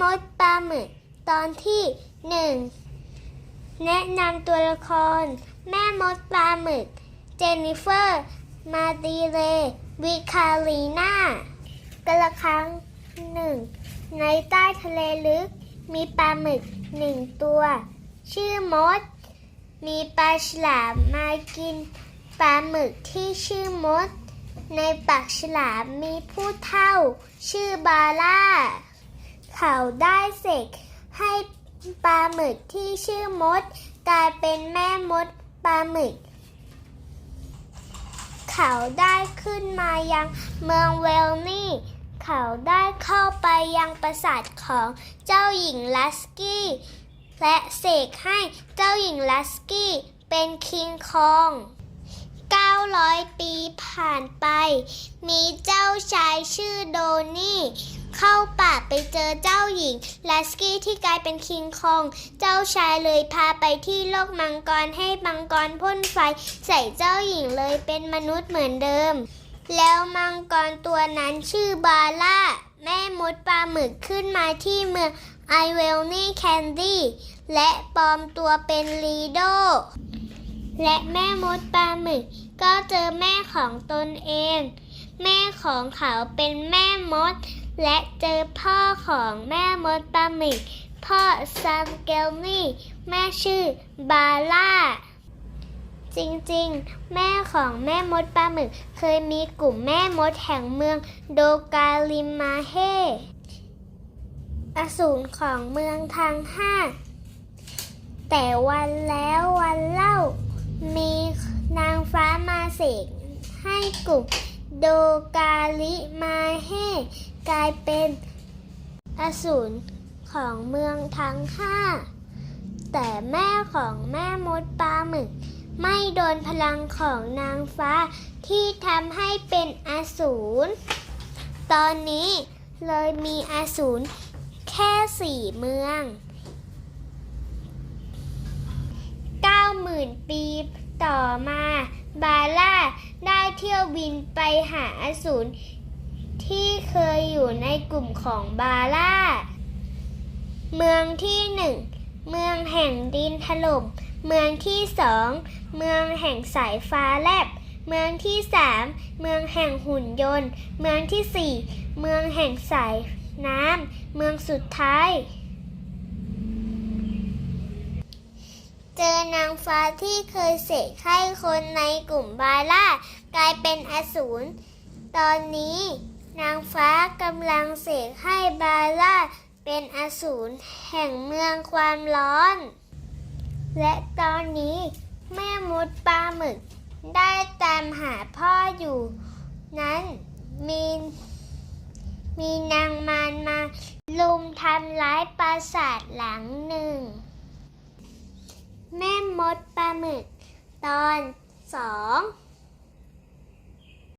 มดปลาหมึก ตอนที่หนึ่งแนะนำตัวละคร แม่มดปลาหมึก เจนนิเฟอร์ มาดีเลวิคาลีน่ากละครั้งหนึ่ง ในใต้ทะเลลึก มีปลาหมึกหนึ่งตัว ชื่อมด มีปลาฉลามมากินปลาหมึกที่ชื่อมด ในปากฉลามมีผู้เฒ่า ชื่อบาร่า เขาได้เสกให้ปลาหมึกที่ชื่อมด กลายเป็นแม่มดปลาหมึก เขาได้ขึ้นมายังเมืองเวลนี่ เขาได้เข้าไปยังปราสาทของเจ้าหญิงลัสกี้ และเสกให้เจ้าหญิงลัสกี้เป็นคิงคอง900 ปีผ่านไป มีเจ้าชายชื่อโดนี่ เข้าป่าไปเจอเจ้าหญิงลัสกี้ที่กลายเป็นคิงคอง เจ้าชายเลยพาไปที่โลกมังกรให้มังกรพ่นไฟ ใส่เจ้าหญิงเลยเป็นมนุษย์เหมือนเดิม แล้วมังกรตัวนั้นชื่อบาร่า แม่มดปลาหมึกขึ้นมาที่เมืองไอเวลนี่แคนดี้และปลอมตัวเป็นลีโด และแม่มดปลาหมึก ก็เจอแม่ของตนเอง แม่ของเขาเป็นแม่มด และเจอพ่อของแม่มดปลาหมึกพ่อซัมเกลนี่ แม่ชื่อบาร่า จริงๆ แม่ของแม่มดปลาหมึก เคยมีกลุ่มแม่มดแห่งเมืองโดกาลิมาเฮอสูรของเมืองทางห้า แต่วันแล้ววันเล่า มีนางฟ้ามาเสกให้กลุ่มโดกาลิมาเฮ กลายเป็นอสูรของเมืองทั้งห้า แต่แม่ของแม่มดปลาหมึก ไม่โดนพลังของนางฟ้าที่ทำให้เป็นอสูร ตอนนี้เลยมีอสูรแค่สี่เมือง 90,000 ปีต่อมาบาร่าได้เที่ยวบินไปหาอสูรที่เคย อยู่ในกลุ่มของบาร่า เมืองที่หนึ่งเมืองแห่งดินถล่ม เมืองที่สองเมืองแห่งสายฟ้าแลบ เมืองที่สามเมืองแห่งหุ่นยนต์ เมืองที่สี่เมืองแห่งสายน้ำ เมืองสุดท้าย เจอนางฟ้าที่เคยเสกให้คนในกลุ่มบาร่ากลายเป็นอสูร ตอนนี้ นางฟ้ากำลังเสกให้บาร่าเป็นอสูรแห่งเมืองความร้อน และตอนนี้แม่มดปลาหมึกได้ตามหาพ่ออยู่ นั้นมีมีนางมารมาลุมทำร้ายปราสาทหลังหนึ่ง แม่มดปลาหมึกตอนสอง